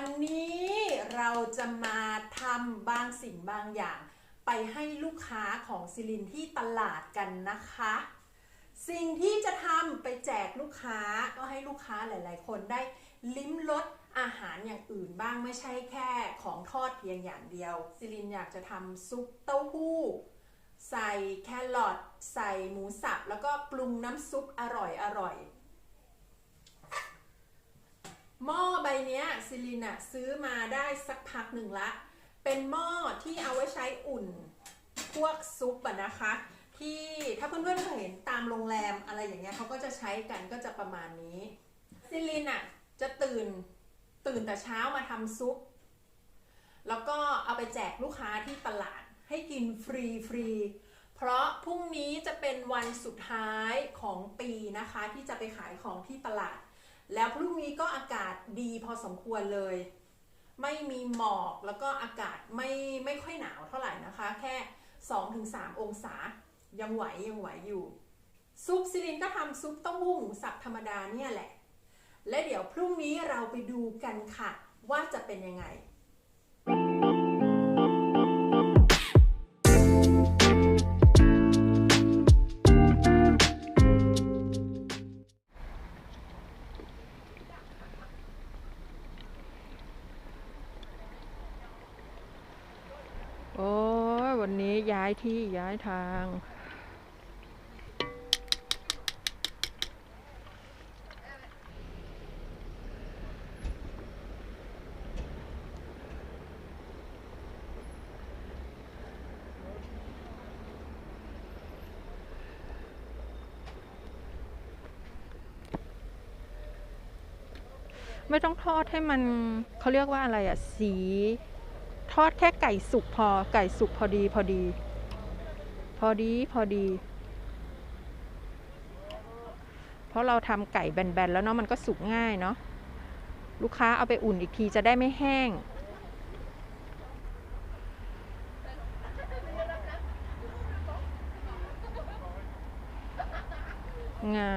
วันนี้เราจะมาทำบางสิ่งบางอย่าง ไปให้ลูกค้าของซิลินที่ตลาดกันนะคะ สิ่งที่จะทำไปแจกลูกค้าก็ให้ลูกค้าหลาย ๆ คนได้ลิ้มรสอาหารอย่างอื่นบ้างไม่ใช่แค่ของทอดเพียงอย่างเดียว ซิลินอยากจะทำซุปเต้าหู้ ใส่แครอทใส่หมูสับแล้วก็ปรุงน้ำซุปอร่อยอร่อยหม้อใบเนี้ยซิลินอะซื้อมาได้สักพักหนึ่งละ เป็นหม้อที่เอาไว้ใช้อุ่น พวกซุปอะนะคะ ที่ถ้าเพื่อนๆเคยเห็นตามโรงแรมอะไรอย่างเงี้ยเขาก็จะใช้กันก็จะประมาณนี้ซิลินอะจะตื่นตื่นแต่เช้ามาทำซุป แล้วก็เอาไปแจกลูกค้าที่ตลาดให้กินฟรีฟรีเพราะพรุ่งนี้จะเป็นวันสุดท้ายของปีนะคะ ที่จะไปขายของที่ตลาด แล้วพรุ่งนี้ก็อากาศดีพอสมควรเลย ไม่มีหมอกแล้วก็อากาศไม่ไม่ค่อยหนาวเท่าไหร่นะคะ แค่ 2-3 องศายังไหวยังไหวอยู่ ซุปซิลินก็ทำซุปเต้าหู้หมูสับธรรมดาเนี่ยแหละ และเดี๋ยวพรุ่งนี้เราไปดูกันค่ะ ว่าจะเป็นยังไงายที่ย้ายทางไม่ต้องทอดให้มันเขาเรียกว่าอะไรอะสี ทอดแค่ไก่สุกพอไก่สุกพอดีพอดี พอดีพอดี เพราะเราทำไก่แบนๆแล้วเนาะมันก็สุกง่ายเนาะลูกค้าเอาไปอุ่นอีกทีจะได้ไม่แห้ง งา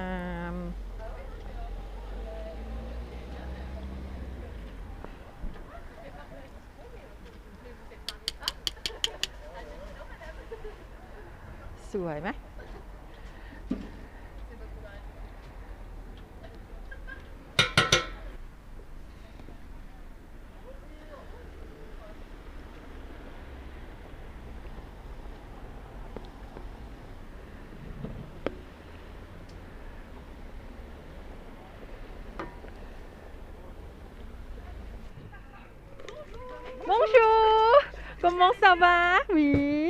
สวยไหม Bonjour Comment ça va Oui Non,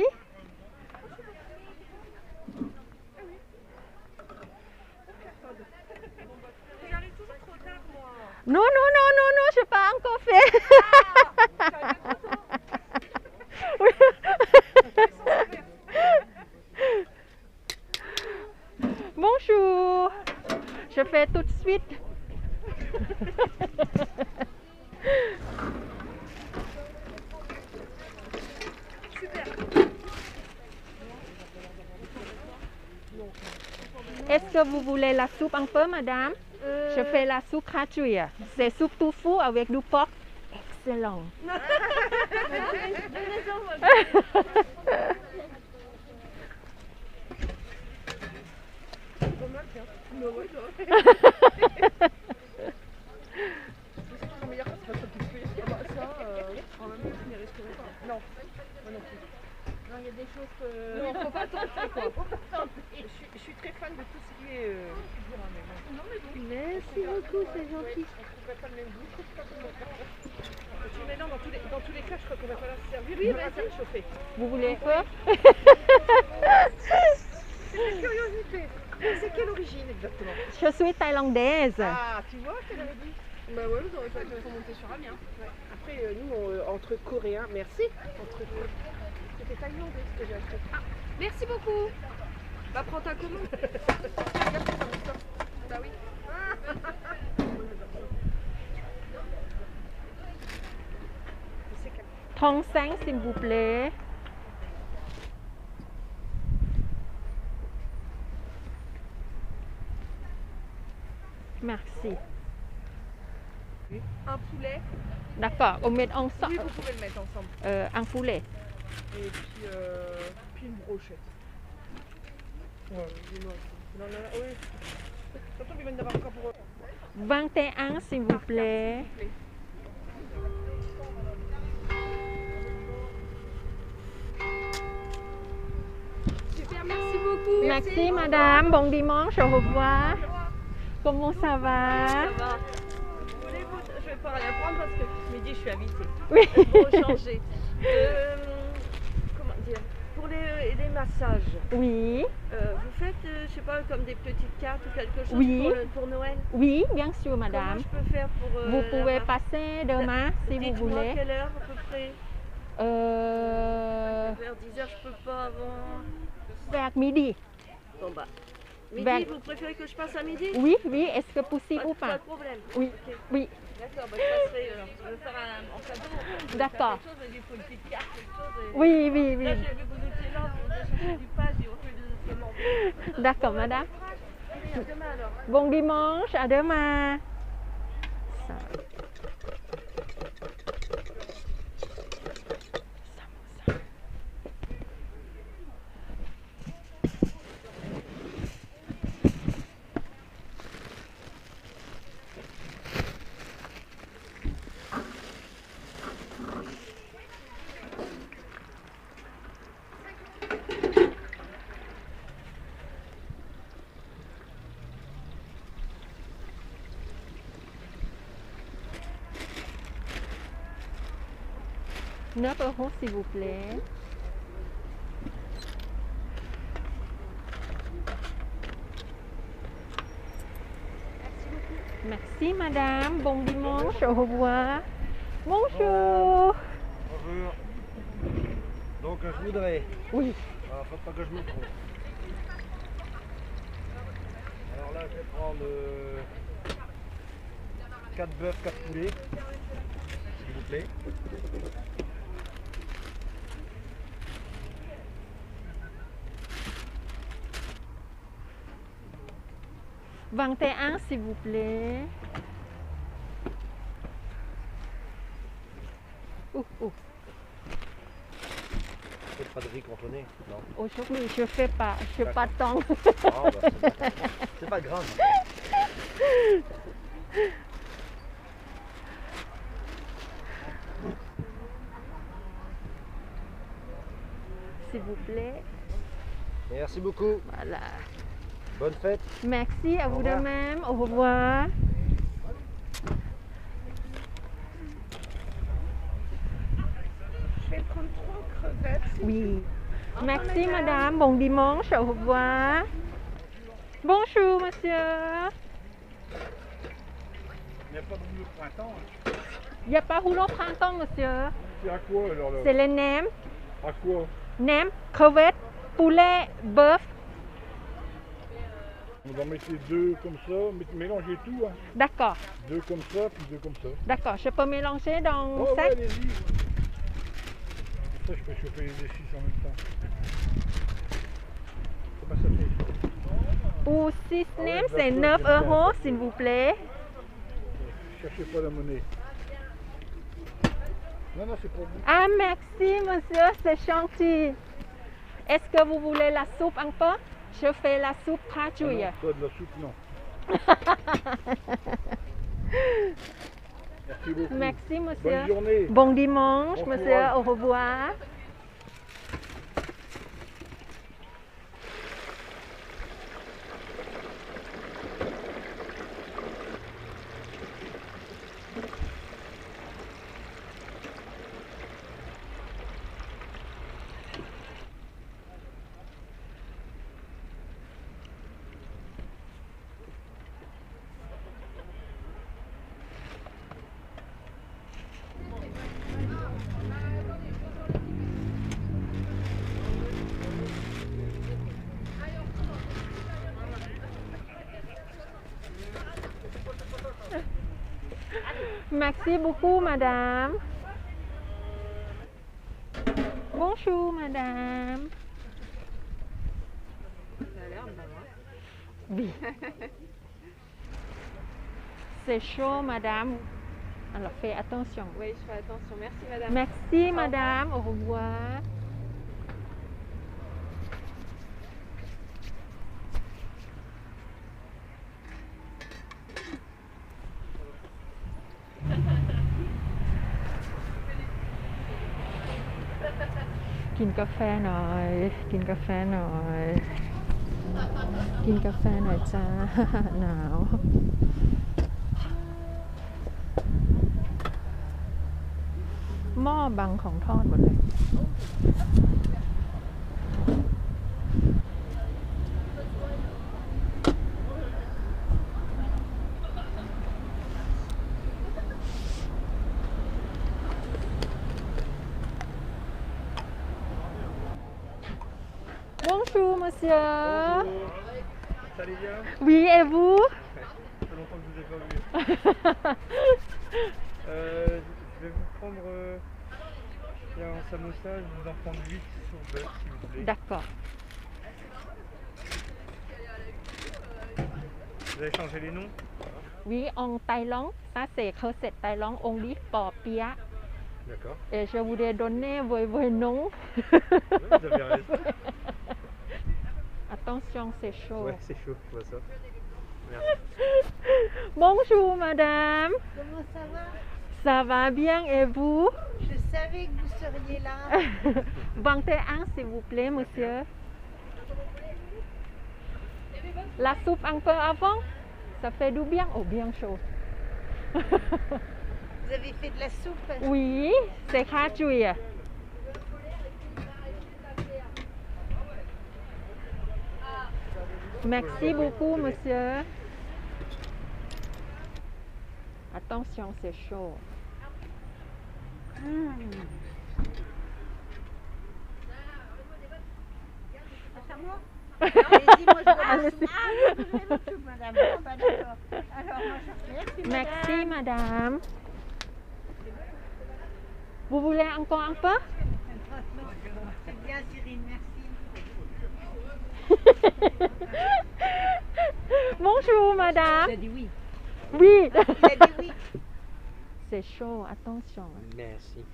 Bonjour. Je fais tout de suite. Est-ce que vous voulez la soupe un peu, madame? Je fais la soupe gratuite. C'est soupe tofu avec du porc. Excellent. Non, il y a des choses que. Non, faut pas tenter quoi. je, suis, je suis très fan de tout ce qui est. Euh... Non, mais bon. Merci beaucoup, c'est gentil. On trouverait pas le même goût. Mais non, dans tous, les, dans tous les cas, je crois qu'on va pas la servir. Oui, on va la chauffer. Vous voulez un peu C'est de curiosité. C'est quelle origine exactement Je suis thaïlandaise. Ah, tu vois, qu'elle avait dit après, euh, nous, euh, entre Coréens, merci. Ah, merci beaucoup. Bah, prends ta commande. Bah oui. S'il vous plaît. Merci. Un poulet. D'accord, on met ensemble. Oui, vous pouvez le mettre ensemble. Euh, un poulet. Et puis, euh, puis une brochette. Ouais. Non, non, non, oui. Surtout qu'ils viennent d'avoir encore pour eux. 21, s'il vous plaît. Super, merci beaucoup. Merci, madame. Bon dimanche. Au revoir. Comment ça va? Ça va. Pas rien prendre parce que midi je suis invitée. Oui. Pour changer. Euh, comment dire Pour les, les massages, Oui. euh, vous faites, euh, je sais pas, comme des petites cartes ou quelque chose Oui. pour, le- pour Noël Oui, bien sûr, madame. Comment je peux faire pour. euh, Vous pouvez passer demain si vous voulez. quelle heure à peu près Vers 10h, je peux pas avant. vers midi. Bon bah. Midi, Vers- vous préférez que je passe à midi? Oui, oui. Est-ce que possible ou pas pas? de problème. Oui, Ok. oui. D'accord, bah, je passerai. alors, je vais faire un, en cadeau. D'accord. il faut une petite carte, quelque chose. et- Oui, oui, oui. Là, j'ai vu que vous étiez là, vous avez du page et on fait de. D'accord, madame. Allez, à demain alors. Bon dimanche. À demain. Ça. Neuf euros, s'il vous plaît. Merci, madame. Bon dimanche. Au revoir. Bonjour. Bonjour. Donc je voudrais. Oui. Alors faut pas que je me trompe. Alors là je vais prendre 4 bœufs, 4 poulets. S'il vous plaît. 21, s'il vous plaît. Ouh, ouh. Peut-être pas de riz cantonné. Non. Aujourd'hui, je fais pas, je fais pas temps. Ah, bah, c'est pas- c'est pas grave. S'il vous plaît. Merci beaucoup. Voilà. Bonne fête. Merci à vous de même. Au revoir. Je vais prendre trois crevettes. Oui. Merci, madame. Bon dimanche. Au revoir. Bonjour, monsieur. Il n'y a pas de rouleau de printemps. hein. Il n'y a pas rouleau printemps, monsieur. C'est à quoi alors là C'est les nems. À quoi? Nem, crevettes, poulet, bœuf. On va mettre les deux comme ça, mélanger tout. Hein. D'accord, Deux comme ça, puis deux comme ça. d'accord. Je peux mélanger dans Oh ouais, allez-y. Ça, je peux chauffer les six en même temps. Comment ça fait? Ou 6 Ah ouais, nems, d'accord, c'est j'aime 9 bien. euros, s'il vous plaît. Cherchez pas la monnaie. Non, non, c'est pas bon. Ah, merci, monsieur, c'est gentil. Est-ce que vous voulez la soupe peu Je fais la soupe Ah gratuite. non, toi, de la soupe, non. Merci beaucoup. Merci, Bonne monsieur. journée. Bon dimanche, Bon monsieur. courage. Au revoir. Merci beaucoup, madame. Bonjour, madame. Oui. C'est chaud, madame. Alors fais attention. Oui, je fais attention. Merci, madame. Merci madame, au revoir. กินกาแฟหน่อย กินกาแฟหน่อย กินกาแฟหน่อยจ้า หนาวหม้อบังของทอดหมดเลย monsieur. Bonjour. Ça allait bien Oui, et vous Ça fait longtemps que je vous ai pas vu. Euh, je vais vous prendre. euh, un samosa, je vais vous en prendre 8 sur beurre si vous voulez. D'accord. Vous avez changé les noms? Oui, en Thaïlande, ça c'est recette Thaïlande, on dit popia. D'accord. Et je voudrais donner vos, vos noms. Vous avez raison. Attention, c'est chaud. Ouais, c'est chaud, je vois ça. Merci. Bonjour, madame. Comment ça va? Ça va bien et vous? Je savais que vous seriez là. Ventez un, s'il vous plaît, monsieur. La soupe un peu avant? Ça fait du bien ou bien chaud Vous avez fait de la soupe? Oui, c'est gratuit. Merci beaucoup, monsieur. Attention, c'est chaud. Ah, Merci, madame. Vous voulez encore un peu? C'est bien, Cyril, merci. Bonjour, madame. dit oui. Oui. Il a dit oui. C'est chaud, attention. Merci.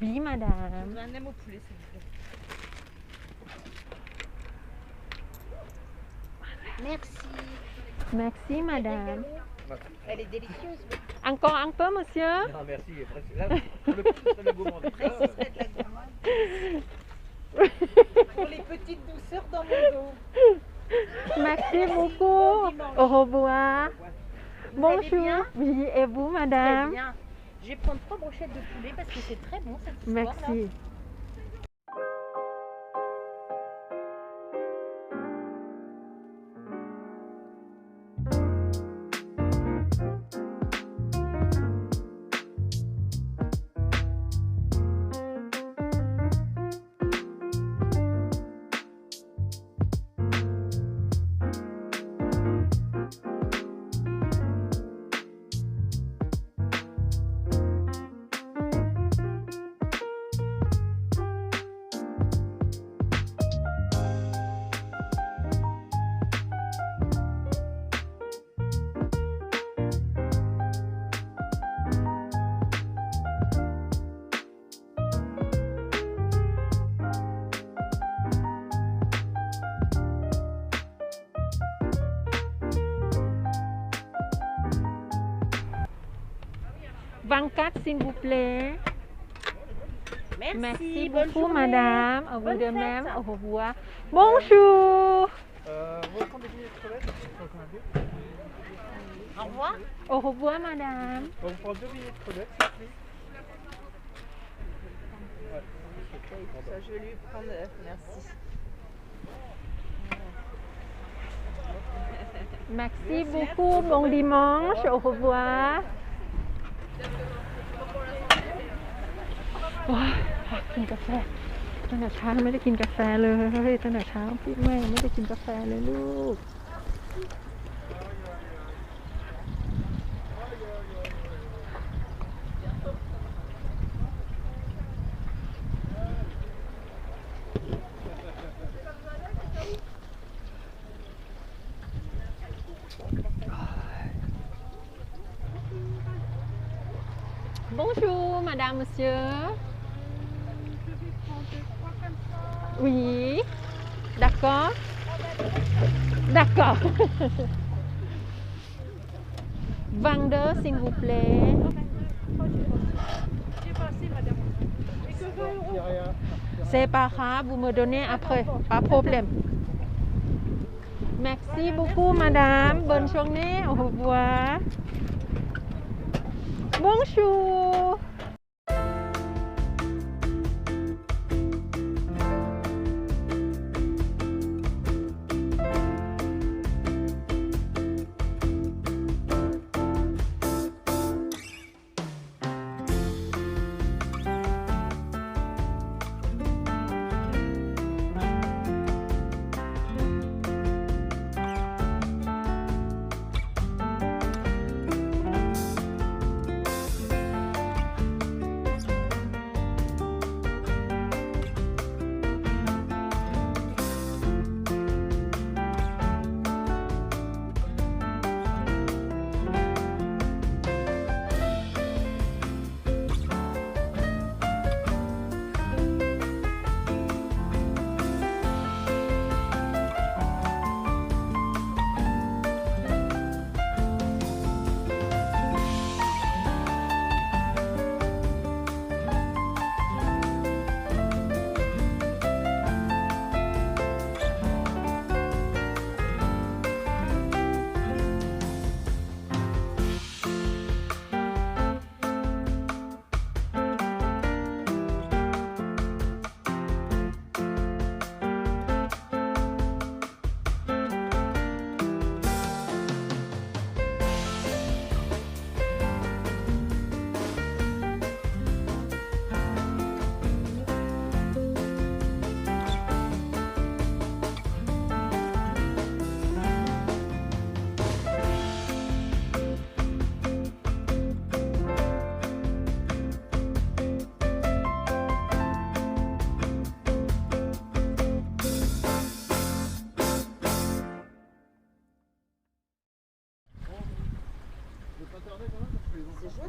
Oui, madame. Un aime au poulet, s'il vous plaît. Merci. Merci, madame. Elle est délicieuse. Encore un peu, monsieur? Non, merci. presque- Là, le coup, Pour les petites douceurs dans mon dos. Merci beaucoup. Au revoir. Vous Bonjour. Oui, et vous, Très madame bien. Je vais prendre trois brochettes de poulet parce que c'est très bon cette histoire Merci. Vingt-quatre, s'il vous plaît. Merci, Merci bonne beaucoup, journée. madame. Au vous Bonne de fête. même. Au revoir. Bonjour. Euh. Au revoir. Au revoir, madame. On prendre deux billets de crevettes, s'il vous plaît. Ouais. Ça, je vais lui prendre. euh, Merci. Merci beaucoup. Bon dimanche. Au revoir. ว้าวกินกาแฟตั้งแต่เช้าไม่ได้กินกาแฟเลยตั้งแต่เช้าพี่แม่ไม่ได้กินกาแฟเลยลูก madame, monsieur. Oui. D'accord. D'accord. Vendeur, s'il vous plaît. J'ai passé, madame. Et que 20 euros. C'est pas grave, vous me donnez après. Pas problème. Merci beaucoup, madame. Bonne journée. Au revoir. Bonjour.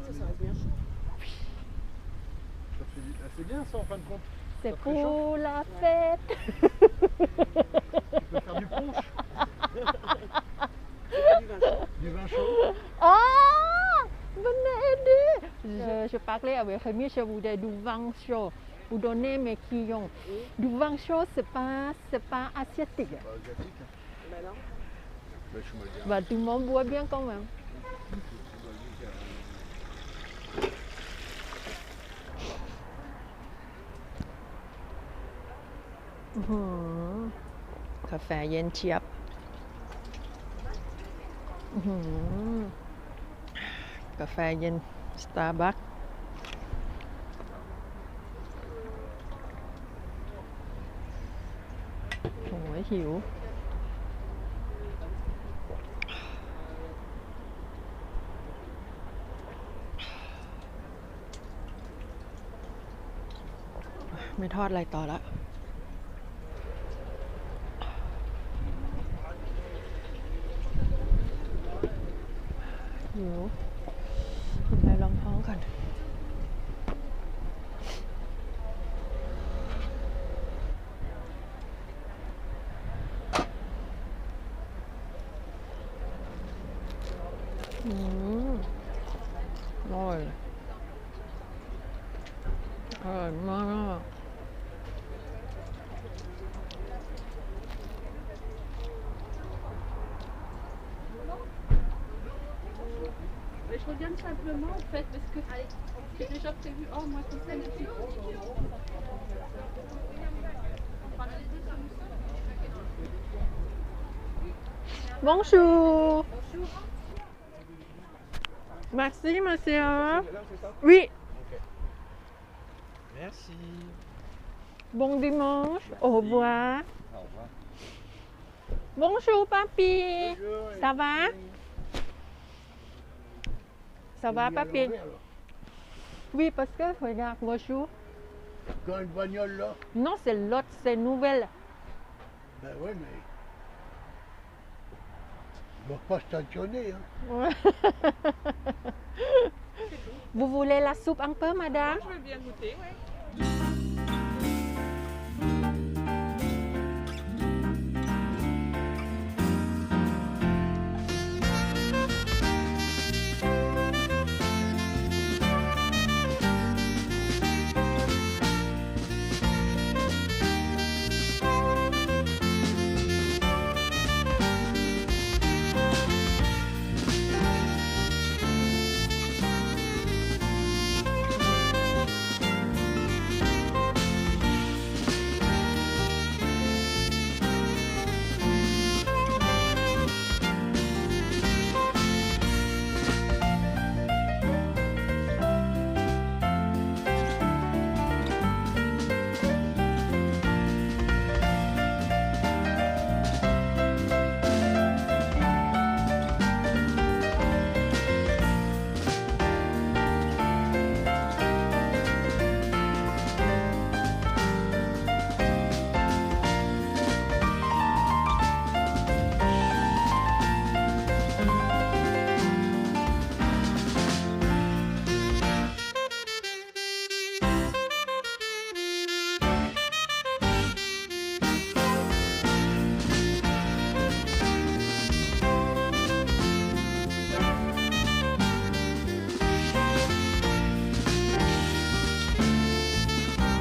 Ça, ça reste bien chaud. Ça fait du- ah, C'est bien ça en fin de compte. C'est pour la fête. Tu peux faire du punch, Du vin chaud. du vin chaud. Ah, venez aider. Je, je parlais avec Rémi, je voulais du vin chaud. Vous donnez mes quillons. Du vin chaud, c'est pas, c'est pas asiatique. Bah, asiatique. Bah non. Bah, je. Và tout le monde boit bien quand même. อื้อหือกาแฟเย็นเชียบอื้อหือกาแฟเย็นสตาร์บัคโหยหิว ไม่ทอดอะไรต่อละ Mmh. Je reviens simplement en fait parce que j'ai déjà prévu oh moi comme ça les Bonjour. Merci, monsieur. Oui, Merci. bon dimanche. Au revoir. Au revoir. Bonjour, papy. Ça va? Ça va, papy Oui, parce que, regarde, bonjour. Quand une bagnole là Non, c'est l'autre, c'est nouvelle. Ben ouais, mais. Doivent pas stationner. Hein. Ouais. Vous voulez la soupe un peu, madame Je veux bien goûter, ouais.